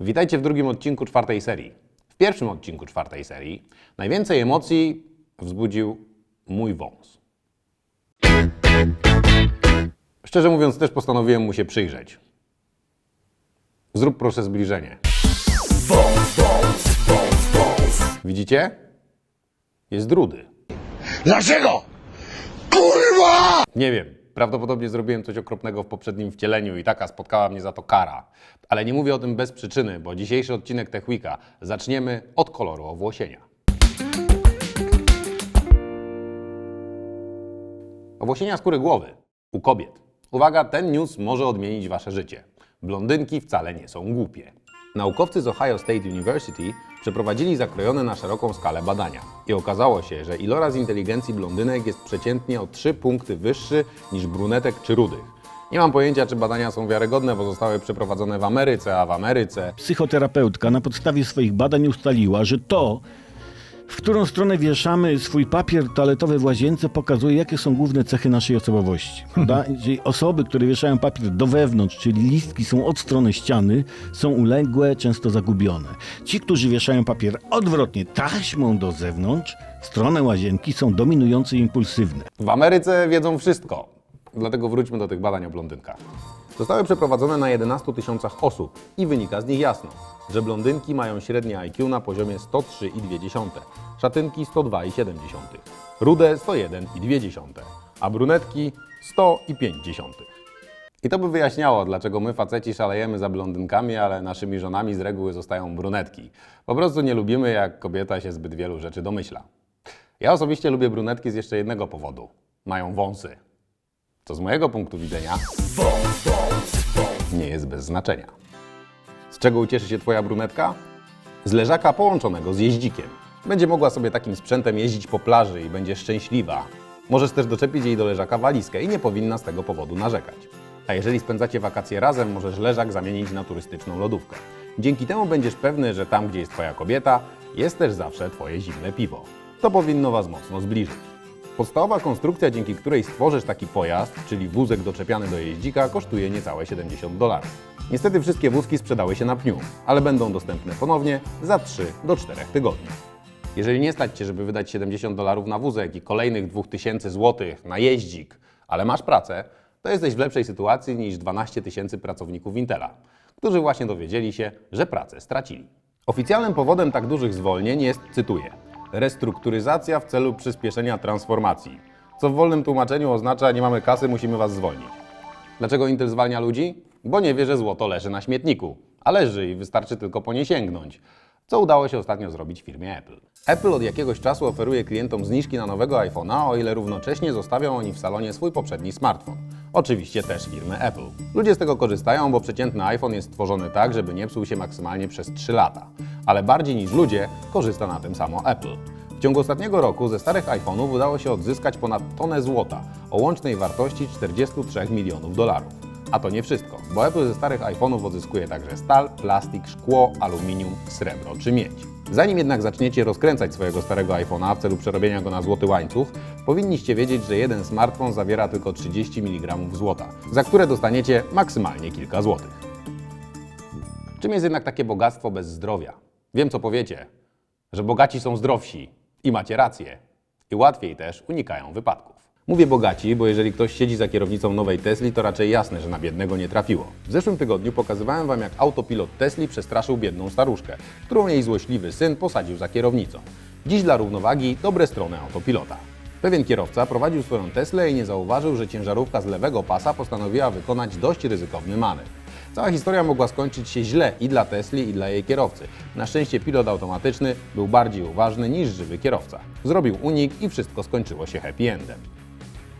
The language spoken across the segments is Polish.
Witajcie w drugim odcinku czwartej serii. W pierwszym odcinku czwartej serii najwięcej emocji wzbudził mój wąs. Szczerze mówiąc, też postanowiłem mu się przyjrzeć. Zrób proszę zbliżenie. Widzicie? Jest drudy. Dlaczego? Kurwa! Nie wiem, prawdopodobnie zrobiłem coś okropnego w poprzednim wcieleniu i taka spotkała mnie za to kara. Ale nie mówię o tym bez przyczyny, bo dzisiejszy odcinek Tech Weeka zaczniemy od koloru owłosienia. Owłosienia skóry głowy u kobiet. Uwaga, ten news może odmienić wasze życie. Blondynki wcale nie są głupie. Naukowcy z Ohio State University przeprowadzili zakrojone na szeroką skalę badania i okazało się, że iloraz inteligencji blondynek jest przeciętnie o 3 punkty wyższy niż brunetek czy rudych. Nie mam pojęcia, czy badania są wiarygodne, bo zostały przeprowadzone w Ameryce, a w Ameryce Psychoterapeutka na podstawie swoich badań ustaliła, że to, w którą stronę wieszamy swój papier toaletowy w łazience, pokazuje, jakie są główne cechy naszej osobowości. Prawda? Czyli osoby, które wieszają papier do wewnątrz, czyli listki są od strony ściany, są uległe, często zagubione. Ci, którzy wieszają papier odwrotnie, taśmą do zewnątrz, stronę łazienki, są dominujące i impulsywne. W Ameryce wiedzą wszystko. Dlatego wróćmy do tych badań o blondynkach. Zostały przeprowadzone na 11 tysiącach osób i wynika z nich jasno, że blondynki mają średnie IQ na poziomie 103,2, szatynki 102,7, rude 101,2, a brunetki 100,5. I to by wyjaśniało, dlaczego my faceci szalejemy za blondynkami, ale naszymi żonami z reguły zostają brunetki. Po prostu nie lubimy, jak kobieta się zbyt wielu rzeczy domyśla. Ja osobiście lubię brunetki z jeszcze jednego powodu. Mają wąsy. Co z mojego punktu widzenia nie jest bez znaczenia. Z czego ucieszy się Twoja brunetka? Z leżaka połączonego z jeździkiem. Będzie mogła sobie takim sprzętem jeździć po plaży i będzie szczęśliwa. Możesz też doczepić jej do leżaka walizkę i nie powinna z tego powodu narzekać. A jeżeli spędzacie wakacje razem, możesz leżak zamienić na turystyczną lodówkę. Dzięki temu będziesz pewny, że tam, gdzie jest Twoja kobieta, jest też zawsze Twoje zimne piwo. To powinno Was mocno zbliżyć. Podstawowa konstrukcja, dzięki której stworzysz taki pojazd, czyli wózek doczepiany do jeździka, kosztuje niecałe 70 dolarów. Niestety wszystkie wózki sprzedały się na pniu, ale będą dostępne ponownie za 3 do 4 tygodni. Jeżeli nie stać Cię, żeby wydać 70 dolarów na wózek i kolejnych 2000 złotych na jeździk, ale masz pracę, to jesteś w lepszej sytuacji niż 12 tysięcy pracowników Intela, którzy właśnie dowiedzieli się, że pracę stracili. Oficjalnym powodem tak dużych zwolnień jest, cytuję, restrukturyzacja w celu przyspieszenia transformacji, co w wolnym tłumaczeniu oznacza nie mamy kasy, musimy Was zwolnić. Dlaczego Intel zwalnia ludzi? Bo nie wie, że złoto leży na śmietniku, a leży i wystarczy tylko po nie sięgnąć. Co udało się ostatnio zrobić firmie Apple. Apple od jakiegoś czasu oferuje klientom zniżki na nowego iPhone'a, o ile równocześnie zostawią oni w salonie swój poprzedni smartfon. Oczywiście też firmy Apple. Ludzie z tego korzystają, bo przeciętny iPhone jest stworzony tak, żeby nie psuł się maksymalnie przez 3 lata. Ale bardziej niż ludzie korzysta na tym samo Apple. W ciągu ostatniego roku ze starych iPhone'ów udało się odzyskać ponad tonę złota o łącznej wartości 43 milionów dolarów. A to nie wszystko, bo Apple ze starych iPhone'ów odzyskuje także stal, plastik, szkło, aluminium, srebro czy miedź. Zanim jednak zaczniecie rozkręcać swojego starego iPhone'a w celu przerobienia go na złoty łańcuch, powinniście wiedzieć, że jeden smartfon zawiera tylko 30 mg złota, za które dostaniecie maksymalnie kilka złotych. Czym jest jednak takie bogactwo bez zdrowia? Wiem, co powiecie, że bogaci są zdrowsi i macie rację. I łatwiej też unikają wypadków. Mówię bogaci, bo jeżeli ktoś siedzi za kierownicą nowej Tesli, to raczej jasne, że na biednego nie trafiło. W zeszłym tygodniu pokazywałem Wam, jak autopilot Tesli przestraszył biedną staruszkę, którą jej złośliwy syn posadził za kierownicą. Dziś dla równowagi dobre strony autopilota. Pewien kierowca prowadził swoją Teslę i nie zauważył, że ciężarówka z lewego pasa postanowiła wykonać dość ryzykowny manewr. Cała historia mogła skończyć się źle i dla Tesli, i dla jej kierowcy. Na szczęście pilot automatyczny był bardziej uważny niż żywy kierowca. Zrobił unik i wszystko skończyło się happy endem.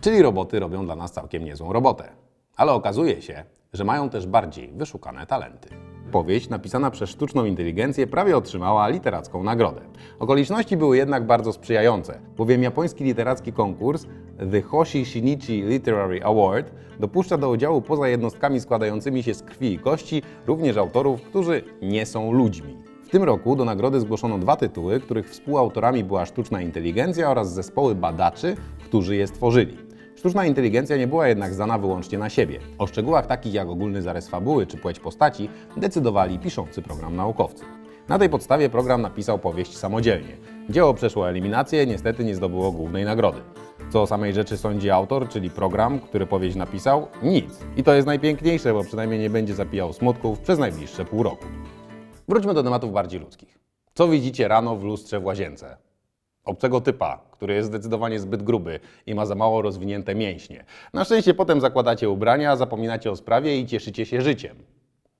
Czyli roboty robią dla nas całkiem niezłą robotę. Ale okazuje się, że mają też bardziej wyszukane talenty. Powieść napisana przez sztuczną inteligencję prawie otrzymała literacką nagrodę. Okoliczności były jednak bardzo sprzyjające, bowiem japoński literacki konkurs The Hoshi Shinichi Literary Award dopuszcza do udziału poza jednostkami składającymi się z krwi i kości również autorów, którzy nie są ludźmi. W tym roku do nagrody zgłoszono dwa tytuły, których współautorami była sztuczna inteligencja oraz zespoły badaczy, którzy je stworzyli. Sztuczna inteligencja nie była jednak zdana wyłącznie na siebie. O szczegółach takich jak ogólny zarys fabuły czy płeć postaci decydowali piszący program naukowcy. Na tej podstawie program napisał powieść samodzielnie. Dzieło przeszło eliminację, niestety nie zdobyło głównej nagrody. Co o samej rzeczy sądzi autor, czyli program, który powieść napisał? Nic. I to jest najpiękniejsze, bo przynajmniej nie będzie zapijał smutków przez najbliższe pół roku. Wróćmy do tematów bardziej ludzkich. Co widzicie rano w lustrze w łazience? Obcego typa, który jest zdecydowanie zbyt gruby i ma za mało rozwinięte mięśnie. Na szczęście potem zakładacie ubrania, zapominacie o sprawie i cieszycie się życiem.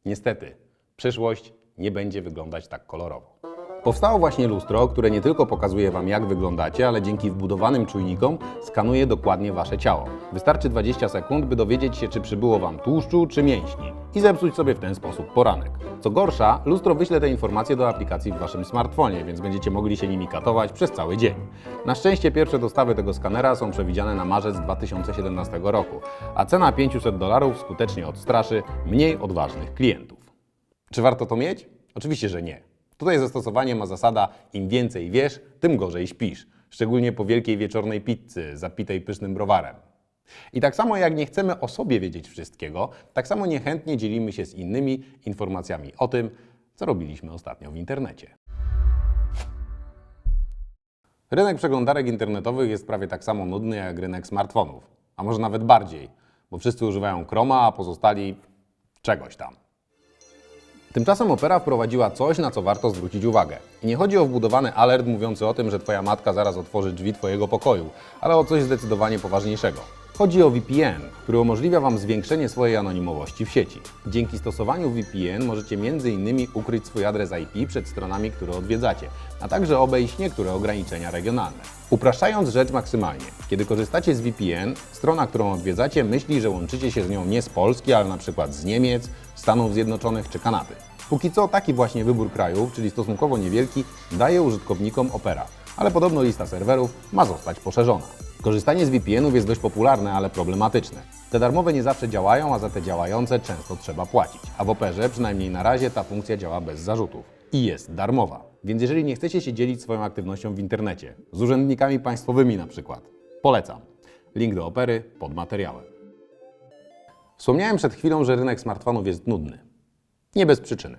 Niestety, przyszłość nie będzie wyglądać tak kolorowo. Powstało właśnie lustro, które nie tylko pokazuje Wam, jak wyglądacie, ale dzięki wbudowanym czujnikom skanuje dokładnie Wasze ciało. Wystarczy 20 sekund, by dowiedzieć się, czy przybyło Wam tłuszczu czy mięśni i zepsuć sobie w ten sposób poranek. Co gorsza, lustro wyśle te informacje do aplikacji w Waszym smartfonie, więc będziecie mogli się nimi katować przez cały dzień. Na szczęście pierwsze dostawy tego skanera są przewidziane na marzec 2017 roku, a cena 500 dolarów skutecznie odstraszy mniej odważnych klientów. Czy warto to mieć? Oczywiście, że nie. Tutaj zastosowanie ma zasada im więcej wiesz, tym gorzej śpisz. Szczególnie po wielkiej wieczornej pizzy zapitej pysznym browarem. I tak samo jak nie chcemy o sobie wiedzieć wszystkiego, tak samo niechętnie dzielimy się z innymi informacjami o tym, co robiliśmy ostatnio w internecie. Rynek przeglądarek internetowych jest prawie tak samo nudny jak rynek smartfonów, a może nawet bardziej, bo wszyscy używają Chroma, a pozostali czegoś tam. Tymczasem Opera wprowadziła coś, na co warto zwrócić uwagę. I nie chodzi o wbudowany alert mówiący o tym, że Twoja matka zaraz otworzy drzwi Twojego pokoju, ale o coś zdecydowanie poważniejszego. Chodzi o VPN, który umożliwia Wam zwiększenie swojej anonimowości w sieci. Dzięki stosowaniu VPN możecie m.in. ukryć swój adres IP przed stronami, które odwiedzacie, a także obejść niektóre ograniczenia regionalne. Upraszczając rzecz maksymalnie, kiedy korzystacie z VPN, strona, którą odwiedzacie, myśli, że łączycie się z nią nie z Polski, ale na przykład z Niemiec, Stanów Zjednoczonych czy Kanady. Póki co taki właśnie wybór krajów, czyli stosunkowo niewielki, daje użytkownikom Opera, ale podobno lista serwerów ma zostać poszerzona. Korzystanie z VPN-ów jest dość popularne, ale problematyczne. Te darmowe nie zawsze działają, a za te działające często trzeba płacić. A w Operze, przynajmniej na razie, ta funkcja działa bez zarzutów. I jest darmowa. Więc jeżeli nie chcecie się dzielić swoją aktywnością w internecie, z urzędnikami państwowymi na przykład, polecam. Link do Opery pod materiałem. Wspomniałem przed chwilą, że rynek smartfonów jest nudny. Nie bez przyczyny.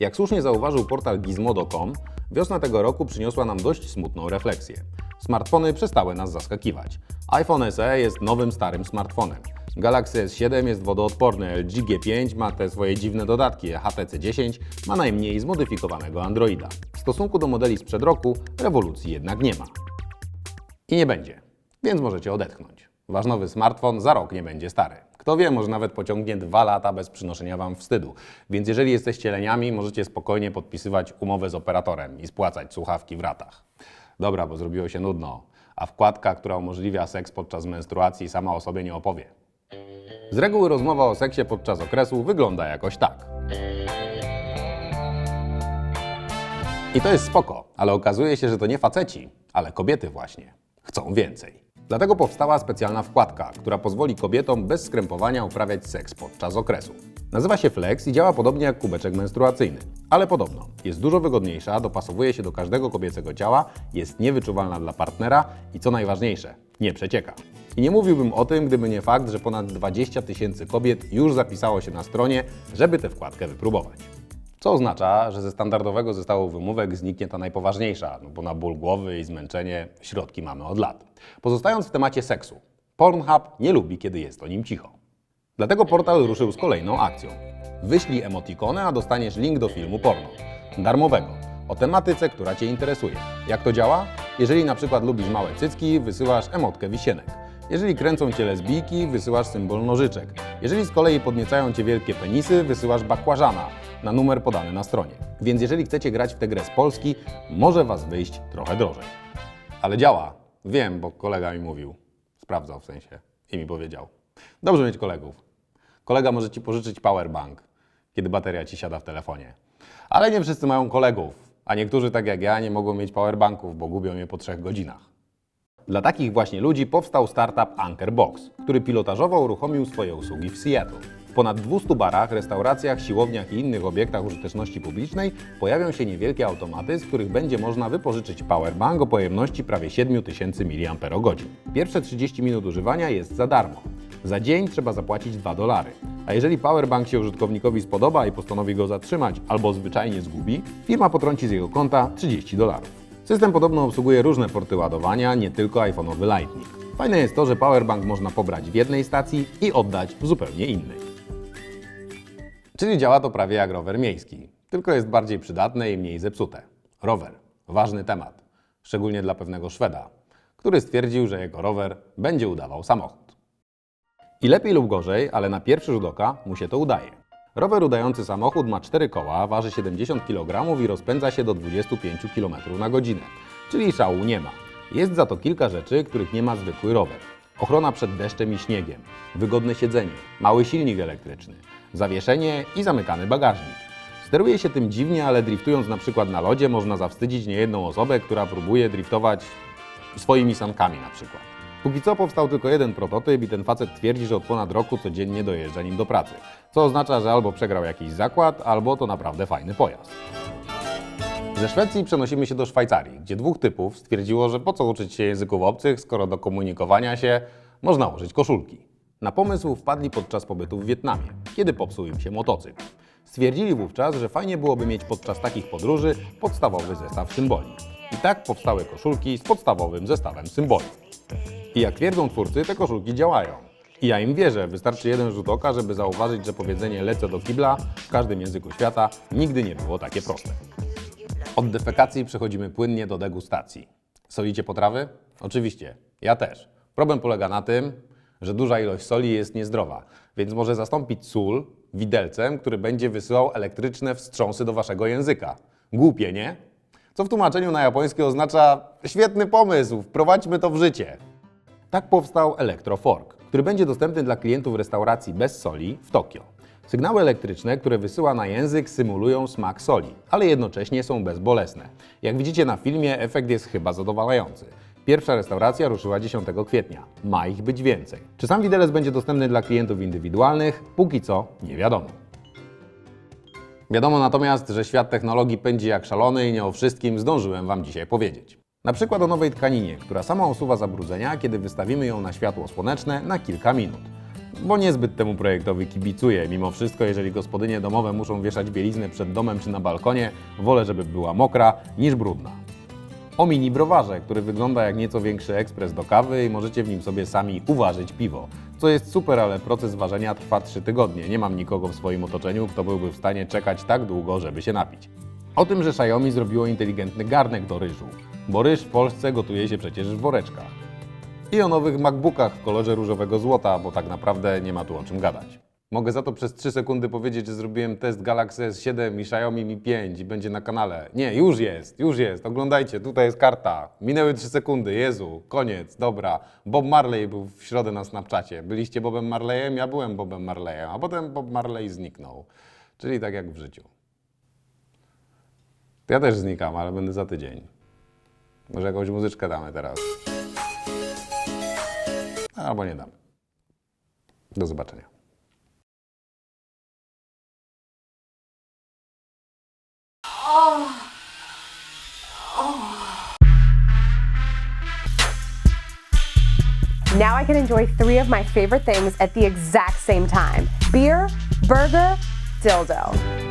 Jak słusznie zauważył portal gizmodo.com, wiosna tego roku przyniosła nam dość smutną refleksję. Smartfony przestały nas zaskakiwać. iPhone SE jest nowym starym smartfonem. Galaxy S7 jest wodoodporny, LG G5 ma te swoje dziwne dodatki, HTC 10 ma najmniej zmodyfikowanego Androida. W stosunku do modeli sprzed roku rewolucji jednak nie ma. I nie będzie, więc możecie odetchnąć. Wasz nowy smartfon za rok nie będzie stary. Kto wie, może nawet pociągnie dwa lata bez przynoszenia Wam wstydu. Więc jeżeli jesteście leniami, możecie spokojnie podpisywać umowę z operatorem i spłacać słuchawki w ratach. Dobra, bo zrobiło się nudno, a wkładka, która umożliwia seks podczas menstruacji, sama o sobie nie opowie. Z reguły rozmowa o seksie podczas okresu wygląda jakoś tak. I to jest spoko, ale okazuje się, że to nie faceci, ale kobiety właśnie. Chcą więcej. Dlatego powstała specjalna wkładka, która pozwoli kobietom bez skrępowania uprawiać seks podczas okresu. Nazywa się Flex i działa podobnie jak kubeczek menstruacyjny, ale podobno jest dużo wygodniejsza, dopasowuje się do każdego kobiecego ciała, jest niewyczuwalna dla partnera i co najważniejsze, nie przecieka. I nie mówiłbym o tym, gdyby nie fakt, że ponad 20 tysięcy kobiet już zapisało się na stronie, żeby tę wkładkę wypróbować. Co oznacza, że ze standardowego zestawu wymówek zniknie ta najpoważniejsza, no bo na ból głowy i zmęczenie środki mamy od lat. Pozostając w temacie seksu, Pornhub nie lubi, kiedy jest o nim cicho. Dlatego portal ruszył z kolejną akcją. Wyślij emotikony, a dostaniesz link do filmu porno. Darmowego. O tematyce, która Cię interesuje. Jak to działa? Jeżeli na przykład lubisz małe cycki, wysyłasz emotkę wisienek. Jeżeli kręcą Cię lesbijki, wysyłasz symbol nożyczek. Jeżeli z kolei podniecają Cię wielkie penisy, wysyłasz bakłażana na numer podany na stronie. Więc jeżeli chcecie grać w tę grę z Polski, może Was wyjść trochę drożej. Ale działa. Wiem, bo kolega mi mówił. Sprawdzał w sensie i mi powiedział. Dobrze mieć kolegów. Kolega może Ci pożyczyć powerbank, kiedy bateria Ci siada w telefonie. Ale nie wszyscy mają kolegów, a niektórzy, tak jak ja, nie mogą mieć powerbanków, bo gubią je po trzech godzinach. Dla takich właśnie ludzi powstał startup Anchorbox, który pilotażowo uruchomił swoje usługi w Seattle. Ponad 200 barach, restauracjach, siłowniach i innych obiektach użyteczności publicznej pojawią się niewielkie automaty, z których będzie można wypożyczyć powerbank o pojemności prawie 7000 mAh. Pierwsze 30 minut używania jest za darmo. Za dzień trzeba zapłacić 2 dolary. A jeżeli powerbank się użytkownikowi spodoba i postanowi go zatrzymać albo zwyczajnie zgubi, firma potrąci z jego konta 30 dolarów. System podobno obsługuje różne porty ładowania, nie tylko iPhone'owy Lightning. Fajne jest to, że powerbank można pobrać w jednej stacji i oddać w zupełnie innej. Czyli działa to prawie jak rower miejski, tylko jest bardziej przydatne i mniej zepsute. Rower. Ważny temat. Szczególnie dla pewnego Szweda, który stwierdził, że jego rower będzie udawał samochód. I lepiej lub gorzej, ale na pierwszy rzut oka mu się to udaje. Rower udający samochód ma 4 koła, waży 70 kg i rozpędza się do 25 km na godzinę, czyli szału nie ma. Jest za to kilka rzeczy, których nie ma zwykły rower. Ochrona przed deszczem i śniegiem, wygodne siedzenie, mały silnik elektryczny, zawieszenie i zamykany bagażnik. Steruje się tym dziwnie, ale driftując na przykład na lodzie można zawstydzić niejedną osobę, która próbuje driftować swoimi sankami na przykład. Póki co powstał tylko jeden prototyp i ten facet twierdzi, że od ponad roku codziennie dojeżdża nim do pracy. Co oznacza, że albo przegrał jakiś zakład, albo to naprawdę fajny pojazd. Ze Szwecji przenosimy się do Szwajcarii, gdzie dwóch typów stwierdziło, że po co uczyć się języków obcych, skoro do komunikowania się można użyć koszulki. Na pomysł wpadli podczas pobytu w Wietnamie, kiedy popsuł im się motocykl. Stwierdzili wówczas, że fajnie byłoby mieć podczas takich podróży podstawowy zestaw symboli. I tak powstały koszulki z podstawowym zestawem symboli. I jak twierdzą twórcy, te koszulki działają. I ja im wierzę, wystarczy jeden rzut oka, żeby zauważyć, że powiedzenie lecę do kibla w każdym języku świata nigdy nie było takie proste. Od defekacji przechodzimy płynnie do degustacji. Solicie potrawy? Oczywiście, ja też. Problem polega na tym, że duża ilość soli jest niezdrowa, więc może zastąpić sól widelcem, który będzie wysyłał elektryczne wstrząsy do waszego języka. Głupie, nie? Co w tłumaczeniu na japoński oznacza świetny pomysł, wprowadźmy to w życie. Tak powstał Electrofork, który będzie dostępny dla klientów restauracji bez soli w Tokio. Sygnały elektryczne, które wysyła na język, symulują smak soli, ale jednocześnie są bezbolesne. Jak widzicie na filmie, efekt jest chyba zadowalający. Pierwsza restauracja ruszyła 10 kwietnia. Ma ich być więcej. Czy sam widelec będzie dostępny dla klientów indywidualnych? Póki co nie wiadomo. Wiadomo natomiast, że świat technologii pędzi jak szalony i nie o wszystkim zdążyłem Wam dzisiaj powiedzieć. Na przykład o nowej tkaninie, która sama usuwa zabrudzenia, kiedy wystawimy ją na światło słoneczne na kilka minut. Bo niezbyt temu projektowi kibicuję. Mimo wszystko, jeżeli gospodynie domowe muszą wieszać bieliznę przed domem czy na balkonie, wolę, żeby była mokra niż brudna. O mini browarze, który wygląda jak nieco większy ekspres do kawy i możecie w nim sobie sami uważyć piwo. Co jest super, ale proces ważenia trwa 3 tygodnie. Nie mam nikogo w swoim otoczeniu, kto byłby w stanie czekać tak długo, żeby się napić. O tym, że Xiaomi zrobiło inteligentny garnek do ryżu, bo ryż w Polsce gotuje się przecież w woreczkach. I o nowych MacBookach w kolorze różowego złota, bo tak naprawdę nie ma tu o czym gadać. Mogę za to przez 3 sekundy powiedzieć, że zrobiłem test Galaxy S7 i Xiaomi Mi 5 i będzie na kanale. Nie, już jest, już jest. Oglądajcie, tutaj jest karta. Minęły 3 sekundy, Jezu, koniec, dobra. Bob Marley był w środę na Snapchacie. Byliście Bobem Marleyem? Ja byłem Bobem Marleyem, a potem Bob Marley zniknął. Czyli tak jak w życiu. To ja też znikam, ale będę za tydzień. Może jakąś muzyczkę damy teraz. Albo nie damy. Do zobaczenia. Now I can enjoy three of my favorite things at the exact same time beer, burger, dildo.